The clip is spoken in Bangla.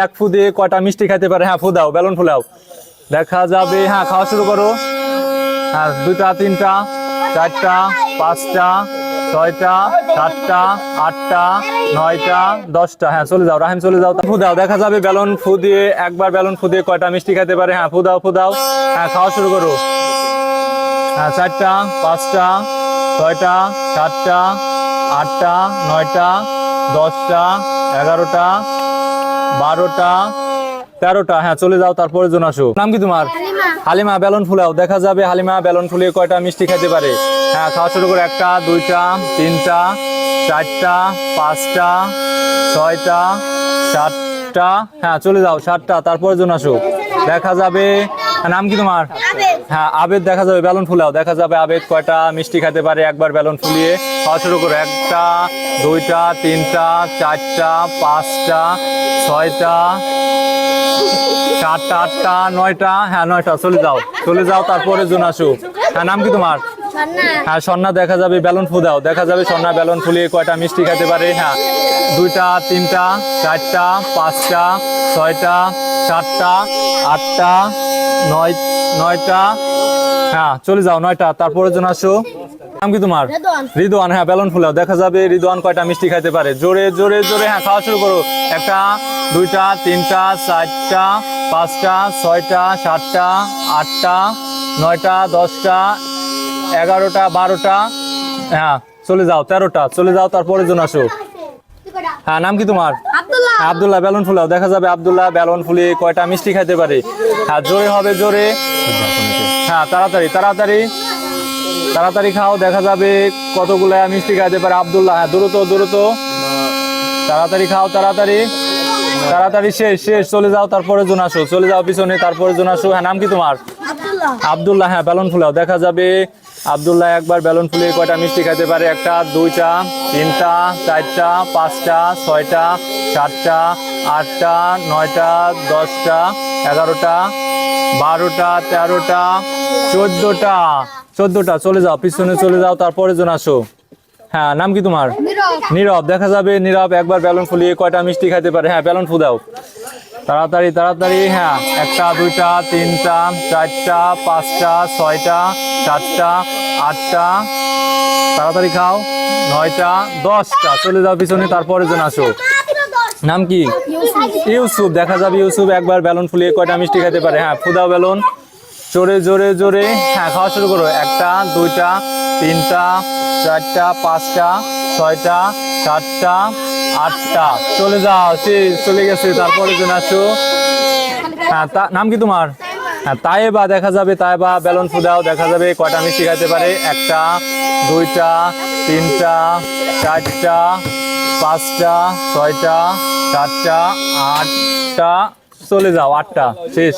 এক ফু দিয়ে কয়টা মিষ্টি খাইতে পারে? হ্যাঁ ফু দাও, বেলুন ফুলাও। দেখা যাবে হ্যাঁ খাওয়া শুরু করো। হ্যাঁ দুটা তিনটা, চারটা, পাঁচটা, ছয়টা, সাতটা, আটটা, নয়টা, দশটা। হ্যাঁ চলে যাও, রাহিম চলে যাও। ফু দাও, দেখা যাবে, বেলুন ফু দিয়ে, একবার বেলুন ফু দিয়ে কয়টা মিষ্টি খাইতে পারে? হ্যাঁ ফু দাও ফু দাও। হ্যাঁ খাওয়া শুরু করো। হ্যাঁ চারটা, পাঁচটা, ছয়টা, সাতটা, আটটা, নয়টা, দশটা, এগারোটা বারোটা তেরোটা। হ্যাঁ চলে যাও তারপরে জন আসো। নাম কি তোমার? হালিমা। বেলুন ফুলাও দেখা যাবে হালিমা বেলুন ফুলিয়ে কয়টা মিষ্টি খেতে পারে। হ্যাঁ খাওয়া শুরু করে একটা দুইটা তিনটা চারটা পাঁচটা ছয়টা সাতটা। হ্যাঁ চলে যাও সাতটা তারপরে জন আসো। দেখা যাবে নাম কি তোমার? হ্যাঁ আবেদ দেখা যাবে বেলুন ফুলাও দেখা যাবে আবেদ কয়টা মিষ্টি খেতে পারে একবার বেলুন ফুলিয়ে। খাওয়া শুরু করো একটা দুইটা তিনটা চারটা পাঁচটা ছয়টা সাতটা আটটা নয়টা হ্যাঁ নয়টা চলে যাও চলে যাও তারপরে জন আসো। হ্যাঁ নাম কি তোমার? হ্যাঁ সন্না দেখা যাবে বেলুন ফু দাও দেখা যাবে সন্না বেলুন ফুলিয়ে কয়টা মিষ্টি খেতে পারে হ্যাঁ। দুইটা তিনটা চারটা পাঁচটা ছয়টা সাতটা আটটা নয় নয়টা হ্যাঁ চলে যাও নয়টা তারপরে জন আসো। নাম কি তোমার। রিদওয়ান হ্যাঁ বেলুন ফুলাও দেখা যাবে রিদওয়ান কয়টা মিষ্টি খাইতে পারে। জোরে জোরে জোরে হ্যাঁ খাওয়া শুরু করো। একটা দুইটা তিনটা চারটা পাঁচটা ছয়টা সাতটা আটটা নয়টা দশটা এগারোটা বারোটা হ্যাঁ চলে যাও তেরোটা চলে যাও তারপরে জন আসো। হ্যাঁ নাম কি তোমার? আব্দুল্লাহ। বেলুন ফুলাও দেখা যাবে আবদুল্লাহ বেলুন ফুলিয়ে কয়টা মিষ্টি খাইতে পারে। হ্যাঁ জোরে হবে জোরে। হ্যাঁ তাড়াতাড়ি তাড়াতাড়ি। তাড়াতাড়ি খাও দেখা যাবে কতগুলা মিষ্টি খাইতে পারে আব্দুল্লাহ। হ্যাঁ দ্রুত দ্রুত। তাড়াতাড়ি খাও তাড়াতাড়ি। তাড়াতাড়ি শেষ শেষ চলে যাও তারপরে জন আসো। চলে যাও পিছনে তারপরে জন আসো। হ্যাঁ নাম কি তোমার? আব্দুল্লাহ। হ্যাঁ বেলুন ফুলাও। দেখা যাবে আব্দুল্লাহ একবার বেলুন ফুলিয়ে কয়টা মিষ্টি খাইতে পারে? একটা দুইটা তিনটা চারটা পাঁচটা ছয়টা সাতটা আটটা নয়টা দশটা এগারোটা বারোটা তেরোটা চোদ্দোটা। চোদ্দোটা চলে যাও পিছনে চলে যাও তারপরে জন আসো। হ্যাঁ নাম কি তোমার? নীরব। দেখা যাবে নীরব একবার বেলুন ফুলিয়ে কয়টা মিষ্টি খাইতে পারে। হ্যাঁ বেলুন ফুদাও। তাড়াতাড়ি তাড়াতাড়ি হ্যাঁ একটা দুইটা তিনটা চারটা পাঁচটা ছয়টা সাতটা আটটা তাড়াতাড়ি খাও নয়টা দশটা চলে যাও পিছনে তারপরে জন আসো। নাম কি? ইউসুফ দেখা যাবে ইউসুফ একবার বেলুন ফুলিয়ে কয়টা মিষ্টি খেতে পারে। হ্যাঁ ফুদাও বেলুন জোরে জোরে জোরে হ্যাঁ খাওয়া শুরু করো। একটা দুইটা তিনটা, চারটা, পাঁচটা, ছয়টা, সাতটা, আটটা। চলে যাও, সে চলে গেছে, তারপরে জন আসো হ্যাঁ তা নাম কি তোমার? হ্যাঁ তাই বা দেখা যাবে তাই বা বেলুন ফুদাও দেখা যাবে, কয়টা মিষ্টি খাইতে পারে? একটা, দুইটা, তিনটা, চারটা, পাঁচটা, ছয়টা, সাতটা, আটটা। চলে যাও, আটটা, শেষ।